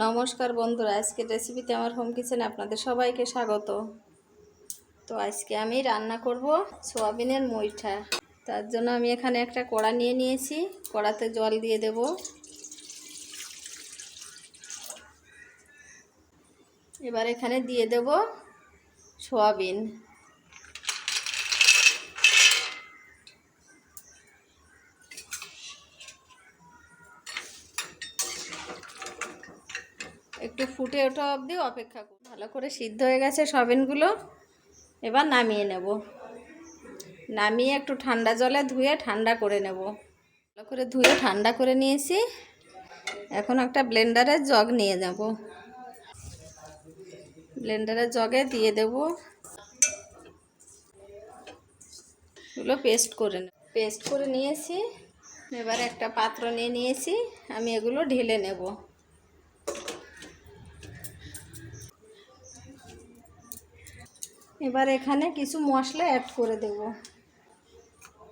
নমস্কার বন্ধুরা, আজকের রেসিপিতে আমার হোম কিচেনে আপনাদের সবাইকে স্বাগত। তো আজকে আমি রান্না করব সোয়াবিনের মুইঠা। তার জন্য আমি এখানে একটা কড়া নিয়ে নিয়েছি, কড়াতে জল দিয়ে দেব। এবার এখানে দিয়ে দেব সোয়াবিন। একটু ফুটে ওঠা অবধি অপেক্ষা করব ভালো করে সিদ্ধ হয়ে গেছে সবিনগুলো। এবার নামিয়ে নেব। নামিয়ে একটু ঠান্ডা জলে ধুয়ে ঠান্ডা করে নেব। ভালো করে ধুয়ে ঠান্ডা করে নিয়েছি। এখন একটা ব্লেন্ডারের জগ নিয়ে যাব ব্লেন্ডারের জগে দিয়ে দেব। এগুলো পেস্ট করে নেব। পেস্ট করে নিয়েছি। এবার একটা পাত্র নিয়ে নিয়েছি। আমি এগুলো ঢেলে নেব। এবার এখানে কিছু মশলা অ্যাড করে দেব।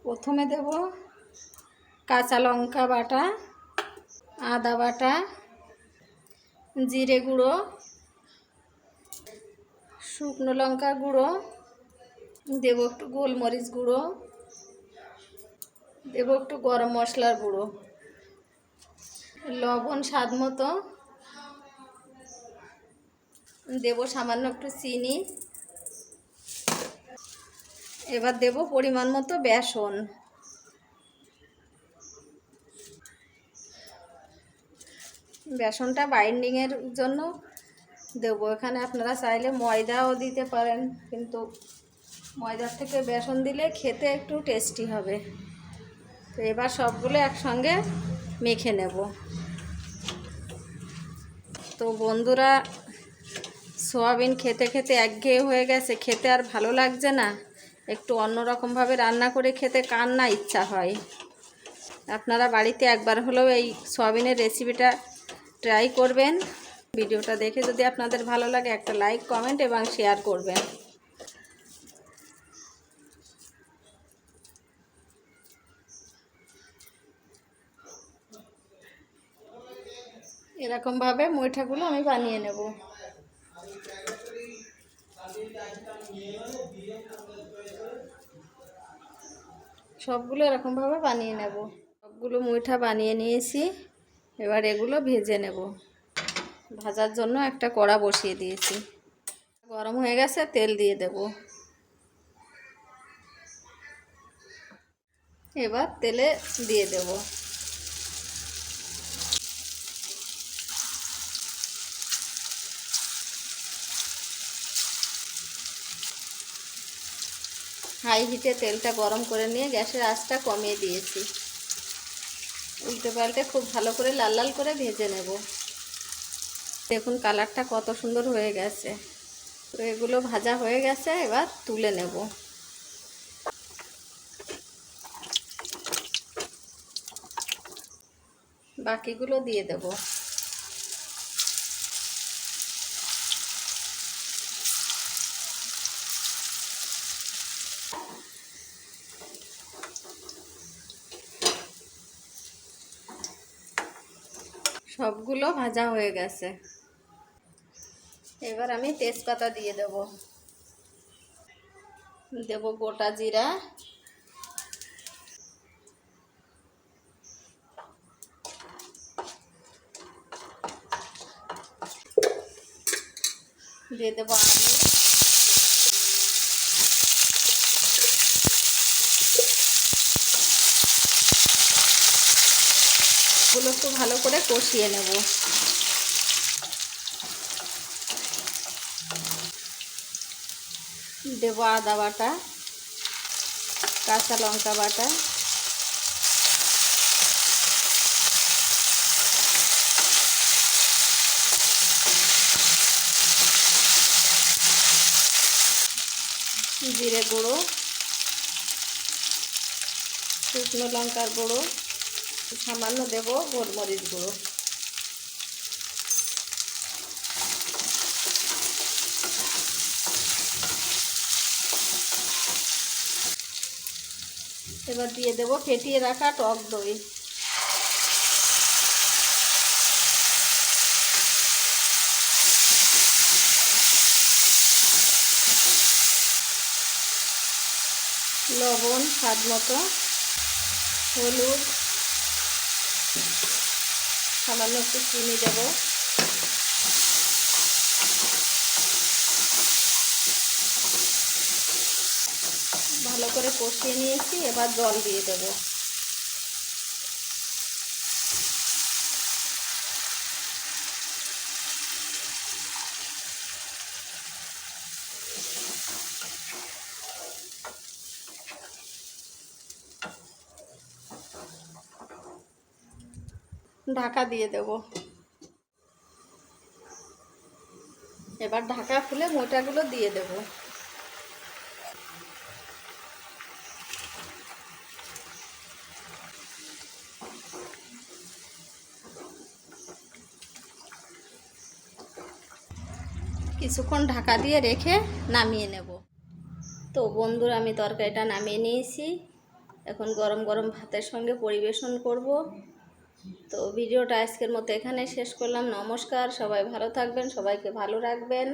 প্রথমে দেব কাঁচা লঙ্কা বাটা, আদা বাটা, জিরে গুঁড়ো, শুকনো লঙ্কা গুঁড়ো, দেব একটু গোলমরিচ গুঁড়ো, দেব একটু গরম মশলার গুঁড়ো, লবণ স্বাদ মতো, দেব সামান্য একটু চিনি এবার দেব পরিমাণ মতো বেসন। বেসনটা বাইন্ডিংয়ের জন্য দেবো। এখানে আপনারা চাইলে ময়দাও দিতে পারেন, কিন্তু ময়দার থেকে বেসন দিলে খেতে একটু টেস্টি হবে। তো এবার সবগুলো একসঙ্গে মেখে নেব। তো বন্ধুরা, সোয়াবিন খেতে খেতে একঘেয়ে হয়ে গেছে। খেতে আর ভালো লাগছে না? একটু অন্যরকমভাবে রান্না করে খেতে কার না ইচ্ছা হয়। আপনারা বাড়িতে একবার হলেও এই সয়াবিনের রেসিপিটা ট্রাই করবেন। ভিডিওটা দেখে যদি আপনাদের ভালো লাগে একটা লাইক, কমেন্ট এবং শেয়ার করবেন। এরকমভাবে মুইঠাগুলো আমি বানিয়ে নেব। সবগুলো এরকমভাবে বানিয়ে নেব। সবগুলো মুইঠা বানিয়ে নিয়েছি। এবার এগুলো ভেজে নেব। ভাজার জন্য একটা কড়া বসিয়ে দিয়েছি। গরম হয়ে গেছে, তেল দিয়ে দেব। এবার তেলে দিয়ে দেব। হাই হিটে তেলটা গরম করে নিয়ে গ্যাসের আঁচটা কমিয়ে দিয়েছি। উল্টে পাল্টে খুব ভালো করে লাল লাল করে ভেজে নেব। দেখুন কালারটা কত সুন্দর হয়ে গেছে। তো এগুলো ভাজা হয়ে গেছে, এবার তুলে নেব। বাকিগুলো দিয়ে দেব। সবগুলো ভাজা হয়ে গেছে। এবার আমি তেজপাতা দিয়ে দেব। দেব গোটা জিরা। দিয়ে দেবো আলু। গুলো একটু ভালো করে কষিয়ে নেব। দেব আদা বাটা, কাঁচা লঙ্কা বাটা। জিরে গুঁড়ো, শুকনো লঙ্কার গুঁড়ো। সামান্য দেব গোলমরিচ গুঁড়ো। এবার দিয়ে দেব ফেটিয়ে রাখা টক দই। লবণ স্বাদ মতো, হলুদ সামান্য একটু চিনি দেব। ভালো করে কষিয়ে নিয়েছি এবার জল দিয়ে দেব। ঢাকা দিয়ে দেব। এবার ঢাকা খুলে মোটাগুলো দিয়ে দেব। কিছুক্ষণ ঢাকা দিয়ে রেখে নামিয়ে নেব। তো বন্ধুরা, আমি তরকারিটা নামিয়ে নিয়েছি। এখন গরম গরম ভাতের সঙ্গে পরিবেশন করব। তো ভিডিওটা আজকের মতো এখানে শেষ করলাম। নমস্কার সবাই ভালো থাকবেন সবাইকে ভালো রাখবেন।